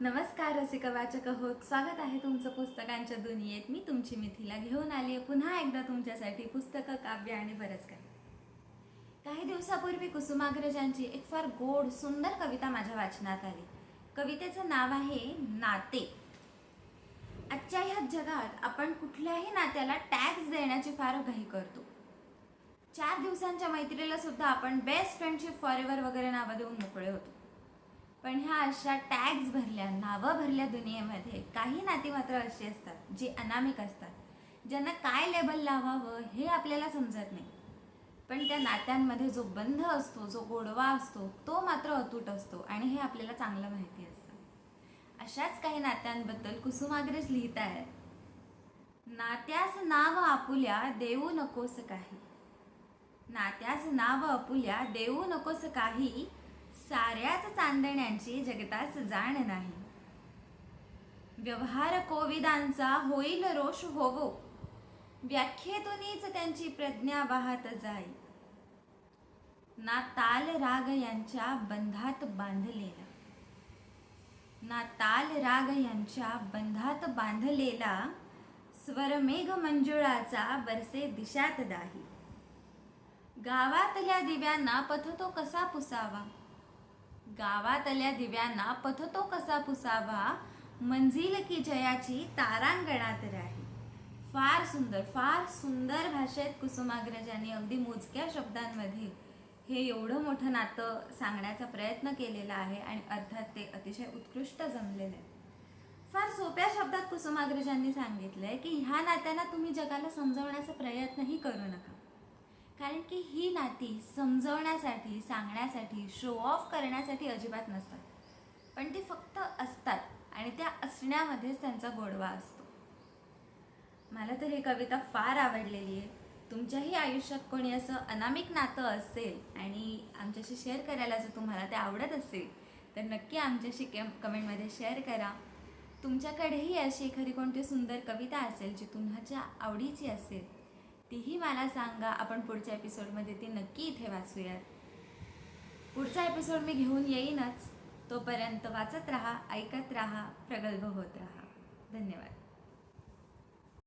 नमस्कार रसिक वाचक हो स्वागत आहे तुमचं पुस्तकांच्या दुनियेत. मी तुमची मिथिला घेऊन आली पुन्हा एकदा तुमच्यासाठी पुस्तकं काव्य आणि बरंच काही काही दिवसापूर्वी कुसुमाग्रजांची एक फार गोड सुंदर कविता माझ्या वाचनात आली. कवितेचं नाव आहे नाते. आजच्या ह्या जगात आपण कुठल्याही नात्याला टॅक्स देण्याची फार घाई करतो. चार दिवसांच्या मैत्रीला सुद्धा आपण बेस्ट फ्रेंडशिप फॉरेवर वगैरे नावं देऊन मोकळे होतो. पण ह्या अशा टॅग्स भरल्या नावं भरल्या दुनियेमध्ये काही नाती मात्र अशी असतात जी अनामिक असतात. ज्यांना काय लेबल लावावं हे आपल्याला समजत नाही. पण त्या नात्यांमध्ये जो बंध असतो जो गोडवा असतो तो मात्र अतूट असतो आणि हे आपल्याला चांगलं माहिती असतं. अशाच काही नात्यांबद्दल कुसुमाग्रज लिहित आहेत. नात्यास नाव आपुल्या देऊ नकोस काही. नात्यास नाव आपुल्या देऊ नकोस काही साऱ्याच चांदण्यांची जगतास जाण नाही. व्यवहार कोविदांचा होईल रोष होवो. व्याख्येतूनच त्यांची प्रज्ञा वाहत जाई. ना ताल राग यांच्या बंधात बांधलेला. ना ताल राग यांच्या बंधात बांधलेला स्वरमेघ मंजुळाचा बरसे दिशात दाही. गावातल्या दिव्यांना पथ तो कसा पुसावा? गावातल्या दिव्यांना पथतो कसा पुसावा? मंजिल की जयाची तारांगणात राही. फार सुंदर फार सुंदर भाषेत कुसुमाग्रजांनी अगदी मोजक्या शब्दांमध्ये हे एवढं मोठं नातं सांगण्याचा प्रयत्न केलेला आहे आणि अर्थात ते अतिशय उत्कृष्ट जमलेलं. आहे फार सोप्या शब्दात कुसुमाग्रजांनी सांगितलंय की ह्या नात्यांना तुम्ही जगाला समजवण्याचा प्रयत्नही करू नका. कारण की ही नाती समजवण्यासाठी सांगण्यासाठी शो ऑफ करण्यासाठी अजिबात नसतात. पण ती फक्त असतात आणि त्या असण्यामध्येच त्यांचा गोडवा असतो. मला तर ही कविता फार आवडलेली आहे. तुमच्याही आयुष्यात कोणी असं अनामिक नातं असेल आणि आमच्याशी शेअर करायला जर तुम्हाला ते आवडत असेल तर नक्की आमच्याशी केम कमेंटमध्ये शेअर करा. तुमच्याकडेही अशी एखादी कोणती सुंदर कविता असेल जी तुम्हाच्या आवडीची असेल तीही मला सांगा. आपण पुढच्या एपिसोडमध्ये ती नक्की इथे वाचूयात. पुढचा एपिसोड मी घेऊन येईनच. तोपर्यंत वाचत राहा ऐकत राहा प्रगल्भ होत राहा. धन्यवाद.